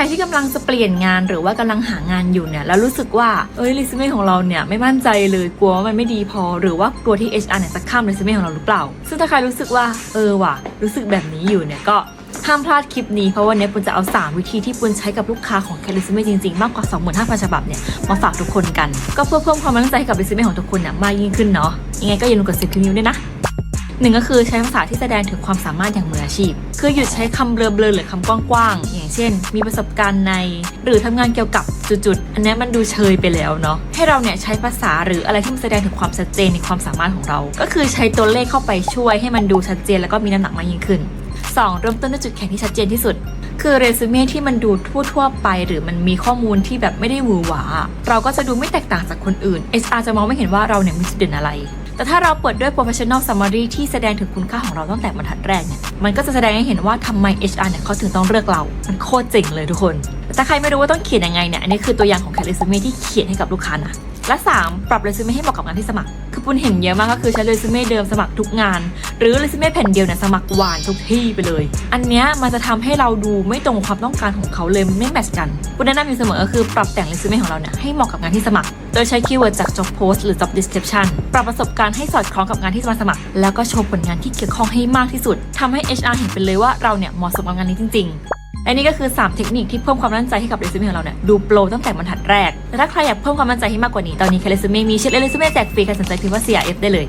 รที่กำลังจะเปลี่ยนงานหรือว่ากำลังหางานอยู่เนี่ยแล้วรู้สึกว่าเอ้ยรีสูเม่ของเราเนี่ยไม่มั่นใจเลยกลัวว่ามันไม่ดีพอ หรือว่ากลัวที่ HR เนี่ยจะข้ามรีสูเม่ของเราหรือเปล่า ซึ่งถ้าใครรู้สึกว่าเออว่ะรู้สึกแบบนี้อยู่เนี่ยก็ห้ามพลาดคลิปนี้เพราะวันนี้ปุณจะเอา 3 วิธีที่ปุณใช้กับลูกค้าของแคลิสเม่จริงๆ มากกว่า 25,000 ฉบับเนี่ย มาฝากทุกคนกัน ก็เพื่อเพิ่มความมั่นใจให้กับรีสูเม่ของทุกคนเนี่ยมากยิ่งขึ้นเนาะยังไงก็อย่าลืมกดติดคลิปนี้ด้วยนะหนึ่งก็คือใช้ภาษาที่แสดงถึงความสามารถอย่างมืออาชีพ คือหยุดใช้คำเบลอๆหรือคำกว้างๆ อย่างเช่น มีประสบการณ์ใน หรือทำงานเกี่ยวกับจุดๆ อันนี้มันดูเชยไปแล้วเนาะให้เราเนี่ยใช้ภาษาหรืออะไรที่มันแสดงถึงความชัดเจนในความสามารถของเรา ก็คือใช้ตัวเลขเข้าไปช่วยให้มันดูชัดเจนแล้วก็มีน้ำหนักมากยิ่งขึ้น 2. เริ่มต้นด้วยจุดแข็งที่ชัดเจนที่สุด คือเรซูเม่ที่มันดูทั่วๆไปหรือมันมีข้อมูลที่แบบไม่ได้หวือหวา เราก็จะดูไม่แตกต่างจากคนอื่น HR จะมองไม่เห็นว่าเราเนี่ยมีจุดเด่นอะไร แต่ถ้าเราเปิดด้วย professional summary ที่แสดงถึงคุณค่าของเราตั้งแต่บรรทัดแรกเนี่ย มันก็จะแสดงให้เห็นว่าทำไม HR เนี่ยเขาถึงต้องเลือกเรา มันโคตรเจ๋งเลยทุกคน แต่ถ้าใครไม่รู้ว่าต้องเขียนยังไงเนี่ย อันนี้คือตัวอย่างของแคเรซูเม่ที่เขียนให้กับลูกค้านะ และ 3 ปรับเรซูเม่ให้เหมาะกับงานที่สมัคร คือปุณเห็นเยอะมากก็คือใช้เรซูเม่เดิมสมัครทุกงาน หรือเรซูเม่แผ่นเดียวเนี่ยสมัครหวานทุกที่ไปเลย อันเนี้ยมันจะทำให้เราดูไม่ตรงความต้องการของเขาเลยไม่แมทช์กันปุณแนะนำอยู่เสมอก็คือปรับแต่งเรซูเม่ของเราเนี่ยให้เหมาะกับงานที่สมัคร โดยใช้คีย์เวิร์ดจาก job post หรือ job description ปรับประสบการณ์ให้สอดคล้องกับงานที่จะมาสมัคร แล้วก็โชว์ผลงานที่เกี่ยวข้องให้มากที่สุดทำให้ HR เห็นไปเลยว่าเราเนี่ยเหมาะสมกับงานนี้จริง ๆ อันนี้ก็คือ 3 เทคนิคที่เพิ่มความมั่นใจให้กับเรซูเม่ของเราเนี่ยดูโปรตั้งแต่บรรทัดแรกแต่ถ้าใครอยากเพิ่มความมั่นใจให้มากกว่านี้ตอนนี้แคเรซูเม่มีเช็ดเรซูเม่แจกฟรีใครสนใจพิมพ์ว่า CRF ได้เลย